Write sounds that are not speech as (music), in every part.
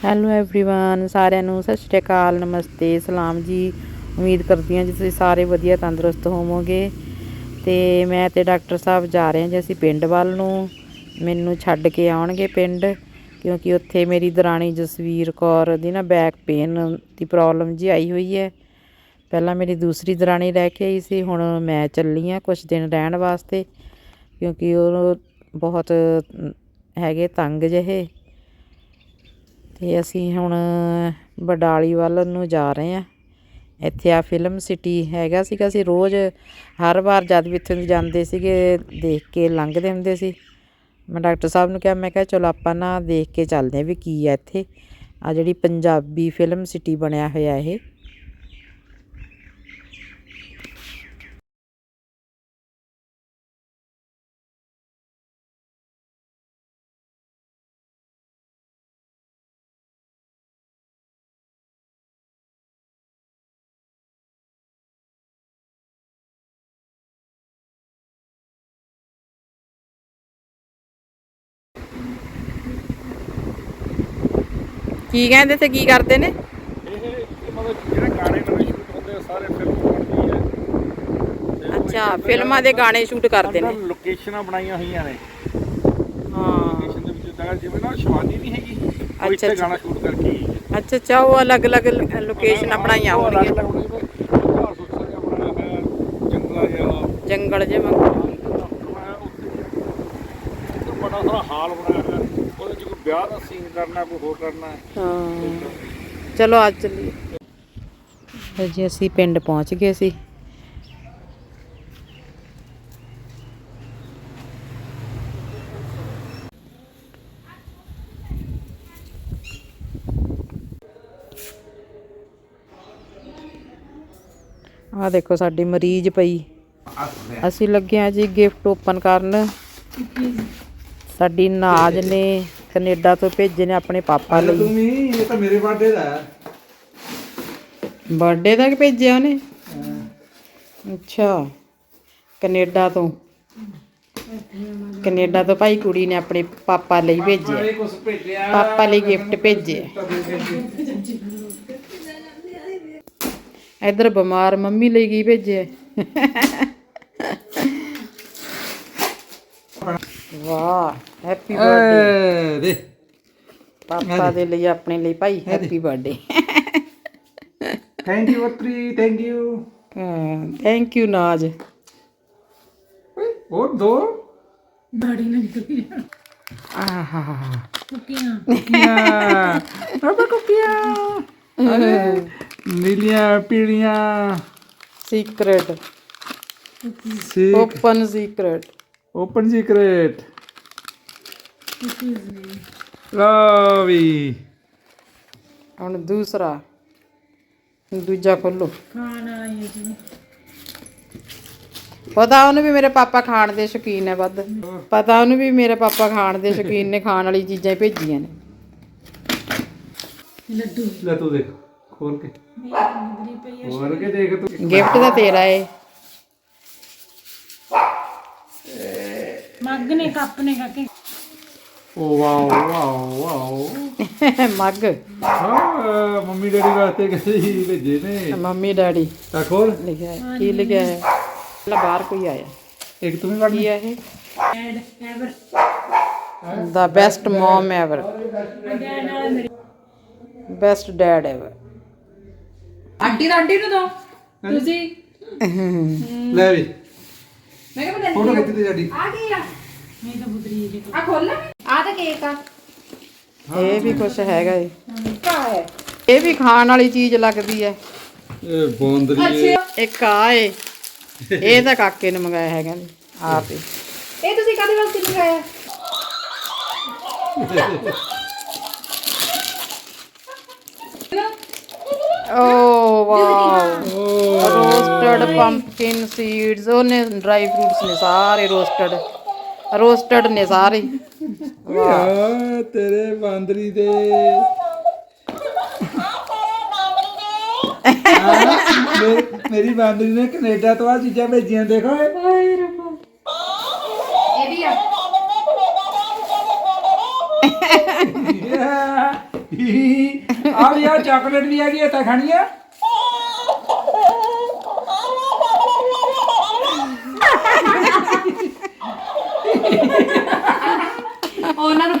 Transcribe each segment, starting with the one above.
Hello everyone ਸਾਰਿਆਂ ਨੂੰ ਸਤਿ ਸ਼੍ਰੀ ਅਕਾਲ ਨਮਸਤੇ ਸਲਾਮ ਜੀ ਉਮੀਦ ਕਰਦੀ ਹਾਂ ਜੀ ਤੁਸੀਂ ਸਾਰੇ ਵਧੀਆ ਤੰਦਰੁਸਤ ਹੋਵੋਗੇ ਤੇ ਮੈਂ ਤੇ ਡਾਕਟਰ ਸਾਹਿਬ ਜਾ ਰਹੇ ਹਾਂ ਜੀ ਅਸੀਂ ਪਿੰਡ ਵੱਲ ਨੂੰ ਮੈਨੂੰ ਛੱਡ ਕੇ ਆਉਣਗੇ ਪਿੰਡ ਕਿਉਂਕਿ ਉੱਥੇ ਮੇਰੀ ਦਰਾਣੀ ਜਸਵੀਰ ਕੌਰ ਦੀ ਨਾ ਬੈਕ ਪੇਨ ਦੀ ਪ੍ਰੋਬਲਮ ਜੀ ਆਈ ਹੋਈ ਹੈ ਪਹਿਲਾਂ ਮੇਰੀ ਦੂਸਰੀ ਦਰਾਣੀ ਲੈ ਕੇ ਆਈ ਸੀ ਹੁਣ ਮੈਂ ਚੱਲੀ ਆ ਕੁਝ ਦਿਨ ਰਹਿਣ ਵਾਸਤੇ ਕਿਉਂਕਿ ਉਹ ਬਹੁਤ ਹੈਗੇ ਤੰਗ ਜਿਹੇ ਤੇ ਅਸੀਂ ਹੁਣ ਬਡਾਲੀ ਵੱਲ ਨੂੰ ਜਾ ਰਹੇ ਹਾਂ। ਇੱਥੇ ਆ ਫਿਲਮ ਸਿਟੀ ਹੈਗਾ ਸੀਗਾ। ਅਸੀਂ ਰੋਜ਼ ਹਰ ਵਾਰ ਜਦ ਵੀ ਇੱਥੇ ਜਾਂਦੇ ਸੀਗੇ, ਦੇਖ ਕੇ ਲੰਘਦੇ ਹੁੰਦੇ ਸੀ। ਮੈਂ ਡਾਕਟਰ ਸਾਹਿਬ ਨੂੰ ਕਿਹਾ, ਮੈਂ ਕਿਹਾ, ਚਲੋ ਆਪਾਂ ਨਾ ਦੇਖ ਕੇ ਚੱਲਦੇ ਹਾਂ ਵੀ ਕੀ ਆ ਇੱਥੇ। ਆ ਜਿਹੜੀ ਪੰਜਾਬੀ ਫਿਲਮ ਸਿਟੀ ਬਣਿਆ ਹੋਇਆ ਇਹ। ਕੀ ਕਹਿੰਦੇ ਤੇ ਕੀ ਕਰਦੇ ਨੇ? ਇਹ ਮਤਲਬ ਜਿਹੜੇ ਗਾਣੇ ਨਵੇਂ ਸ਼ੂਟ ਹੁੰਦੇ ਆ, ਸਾਰੇ ਫਿਲਮ ਬਣਦੀ ਹੈ। ਤੇ ਅੱਛਾ ਫਿਲਮਾਂ ਦੇ ਗਾਣੇ ਸ਼ੂਟ ਕਰਦੇ ਨੇ। ਲੋਕੇਸ਼ਨਾਂ ਬਣਾਈਆਂ ਹੋਈਆਂ ਨੇ। ਹਾਂ। ਲੋਕੇਸ਼ਨ ਦੇ ਵਿੱਚ ਜਗ੍ਹਾ ਜਿਵੇਂ ਨਾ ਸ਼ਿਵਾਨੀ ਨਹੀਂ ਹੈਗੀ ਉਹ ਅੱਛਾ, ਇੱਥੇ ਅੱਛਾ। ਗਾਣਾ ਸ਼ੂਟ ਕਰਕੇ ਅੱਛਾ ਅੱਛਾ ਉਹ ਅਲੱਗ-ਅਲੱਗ ਲੋਕੇਸ਼ਨਾਂ ਬਣਾਈਆਂ ਹੋਣਗੀਆਂ। ਜੰਗਲਾ ਜੇ ਇੱਕ ਬੜਾ ਸਾਰਾ ਹਾਲ ਬਣਾਇਆ ਹੋਇਆ। ਉਹਦੇ 'ਚ ਕੋਈ ਵਿਆਹ ਦਾ ਸੀਨ ਕਰਨਾ, ਕੋਈ ਹੋਰ ਕਰਨਾ ਹਾਂ। ਚਲੋ, ਅੱਜ ਚੱਲੀਏ। ਜੀ, ਅਸੀਂ ਪਿੰਡ ਪਹੁੰਚ ਗਏ ਸੀ। ਆ ਦੇਖੋ, ਸਾਡੀ ਮਰੀਜ਼ ਪਈ। ਅਸੀਂ ਲੱਗੇ ਆ ਜੀ ਗਿਫਟ ਓਪਨ ਕਰਨ। ਸਾਡੀ ਨਾਜ ਨੇ ਕੈਨੇਡਾ ਤੋਂ ਭੇਜੇ ਨੇ ਆਪਣੇ ਪਾਪਾ ਲਈ। ਤੁਮੀ ਇਹ ਤਾਂ ਮੇਰੇ ਬਰਥਡੇ ਦਾ ਹੈ। ਬਰਥਡੇ ਤੱਕ ਭੇਜਿਆ ਉਹਨੇ? ਅੱਛਾ ਕੈਨੇਡਾ ਤੋਂ। ਕੈਨੇਡਾ ਤੋਂ ਭਾਈ ਕੁੜੀ ਨੇ ਆਪਣੇ ਪਾਪਾ ਲਈ ਭੇਜਿਆ। ਭੇਜਿਆ। ਪਾਪਾ ਲਈ ਗਿਫਟ ਭੇਜੇ। ਇਧਰ ਬਿਮਾਰ ਮੰਮੀ ਲਈ ਕੀ ਭੇਜਿਆ? ਵਾਹ ਹੈਪੀ ਬਰਥਡੇ ਏ ਦੇ। ਪਾਪਾ ਦੇ ਲਈ ਆਪਣੇ ਲਈ ਭਾਈ happy birthday thank you Atri thank you ਹਾਂ ਥੈਂਕ ਯੂ ਨਾਜ ਹੋਰ ਦੋ? ਆਹਾ। ਕੁਕੀਆਂ। ਅਬਾ ਕੁਕੀਆਂ। ਅਰੇ ਨੀਲੀਆਂ ਪੀਲੀਆਂ। ਸੀਕ੍ਰੇਟ ਸੀ ਓਪਨ ਸੀਕ੍ਰੇਟ ਓਪਨ ਸੀਕ੍ਰੇਟ ਲਵੀ ਹੁਣ ਦੂਸਰਾ। ਦੂਜਾ ਖੋਲੋ। ਪਤਾ ਉਹਨੂੰ ਵੀ ਮੇਰੇ ਪਾਪਾ ਖਾਣ ਦੇ ਸ਼ੌਕੀਨ ਹੈ ਵੱਧ। ਪਤਾ ਉਹਨੂੰ ਵੀ ਮੇਰੇ ਪਾਪਾ ਖਾਣ ਦੇ ਸ਼ੌਕੀਨ ਨੇ ਖਾਣ ਵਾਲੀ ਚੀਜ਼ਾਂ ਹੀ ਭੇਜੀਆਂ ਨੇ। ਲੈ ਤੂੰ ਦੇਖ ਖੋਲ ਕੇ। ਖੋਲ ਕੇ ਦੇਖ ਤੂੰ। ਗਿਫਟ ਤਾਂ ਤੇਰਾ ਏ। ਮੱਗ ਨੇ ਕੱਪ ਨੇ ਕਾਕੇ ਓ ਵਾਓ ਵਾਓ ਵਾਓ। (laughs) ਮੱਗ। ਹਾਂ ਮੰਮੀ ਡੈਡੀ ਵਾਸਤੇ ਕਿਸੇ ਹੀ ਭੇਜੇ ਨੇ। Mummy daddy. ਤਾਂ ਖੋਲ। ਲਿਖਿਆ ਹੈ ਕੀ ਲਿਖਿਆ ਹੈ? ਪਹਿਲਾਂ ਬਾਹਰ ਕੋਈ ਆਇਆ। ਇੱਕ ਤੂੰ ਵੀ ਵੜ। ਕੀ ਹੈ ਇਹ? ਐਡ ਐਵਰ ਦਾ best mom ever best dad ever aunty ਦਾ ਆਂਟੀ ਨੂੰ ਦੋ। ਤੁਸੀਂ? (laughs) ਲੈ ਵੀ। ਮੈਂ ਕਿਹਾ ਮੈਂ ਫੋਟੋ ਖਿੱਚ ਤੇ ਸਾਡੀ। ਆ ਗਈ ਆ। ਮੈਂ ਤਾਂ ਬੁਦਰੀ ਜੀ ਆ ਖੋਲ ਆ ਤਾਂ ਕੇਕ ਆ। ਇਹ ਵੀ ਕੁਛ ਹੈਗਾ ਏ। ਕਾ ਹੈ। ਇਹ ਵੀ ਖਾਣ ਵਾਲੀ ਚੀਜ਼ ਲੱਗਦੀ ਹੈ ਇਹ ਬੋਂਦਰੀ ਅੱਛਾ। ਇੱਕ ਆ ਏ। ਇਹ ਤਾਂ ਕਾਕੇ ਨੇ ਮੰਗਾਇਆ ਹੈਗਾ ਨੇ ਆਪ ਹੀ। ਇਹ ਤੁਸੀਂ ਕਾਦੇ ਵਾਸਤੇ ਮੰਗਾਇਆ? Oh wow roasted pumpkin seeds ਉਹਨੇ ਡਰਾਈ ਫਰੂਟਸ ਨੇ ਸਾਰੇ ਰੋਸਟਡ। ਰੋਸਟਡ ਨੇ ਸਾਰੇ। ਆ ਤੇਰੇ ਬਾਂਦਰੀ ਦੇ। ਮੇਰੀ- ਮੇਰੀ ਬਾਂਦਰੀ ਨੇ ਕੈਨੇਡਾ ਤੋਂ ਆ ਚੀਜ਼ਾਂ ਭੇਜੀਆਂ ਦੇਖੋ ਇਹ। ਇਹ ਵੀ ਆ। ਆ। ਵੀ ਆ ਚਾਕਲੇਟ ਵੀ ਹੈਗੀ ਹੈ ਤਾਂ ਖਾਣੀ ਆ ਉਹਨਾਂ ਨੂੰ ਕਾਲੀ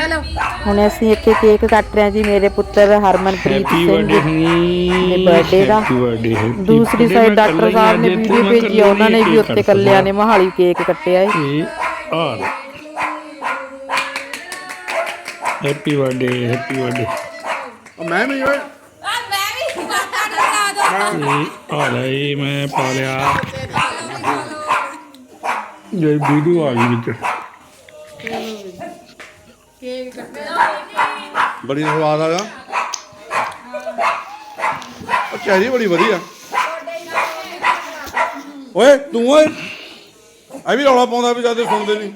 चलो ਹੁਣ ਅਸੀਂ ਇੱਥੇ ਕੇਕ ਕੱਟ ਰਹੇ ਹਾਂ ਜੀ ਮੇਰੇ ਪੁੱਤਰ ਹਰਮਨਪ੍ਰੀਤ ਸਿੰਘ ਦੇ ਬਰਥਡੇ ਦਾ। ਬਰਥਡੇ ਦੂਸਰੀ ਸਾਈਡ ਡਾਕਟਰ ਸਾਹਿਬ ਨੇ ਵੀਡੀਓ ਭੇਜੀ ਆ, ਉਹਨਾਂ ਨੇ ਵੀ ਉੱਤੇ ਕੱਲਿਆਂ ਨੇ ਮਹਾਲੀ ਕੇਕ ਕੱਟਿਆ ਏ ਇਹ ਆ ਹੈਪੀ ਬਰਥਡੇ ਹੈਪੀ ਬਰਥਡੇ ਮੈਂ ਵੀ ਓਏ। ਇਹ ਆ ਲੈ ਇਹ ਮੈਂ ਪਾ ਲਿਆ। ਜੇ ਵੀਡੀਓ ਆ ਗਈ ਵਿੱਚ। ਕੇਕ ਕੱਟਣਾ ਬੜੀ ਸਵਾਦ ਆਗਾ ਉਹ ਚੈਰੀ ਬੜੀ ਵਧੀਆ। ਓਏ ਤੂੰ ਓਏ। ਆ ਵੀ ਰੌਲਾ ਪਾਉਂਦਾ ਵੀ ਜਦ ਸੁਣਦੇ ਨਹੀਂ।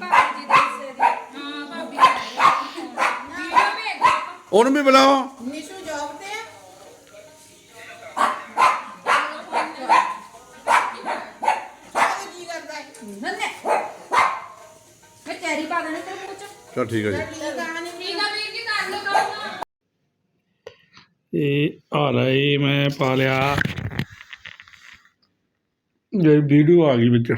ਉਹਨੂੰ ਵੀ ਬੁਲਾਓ। ਨਿਸ਼ੂ ਜੌਬ ਤੇ ਚਲ ਠੀਕ ਹੈ ਜੀ। ਇਹ ਆ ਲੈ ਮੈਂ ਪਾ ਲਿਆ। ਜਿਹੜੀ ਵੀਡੀਓ ਆ ਗਈ ਵਿੱਚ।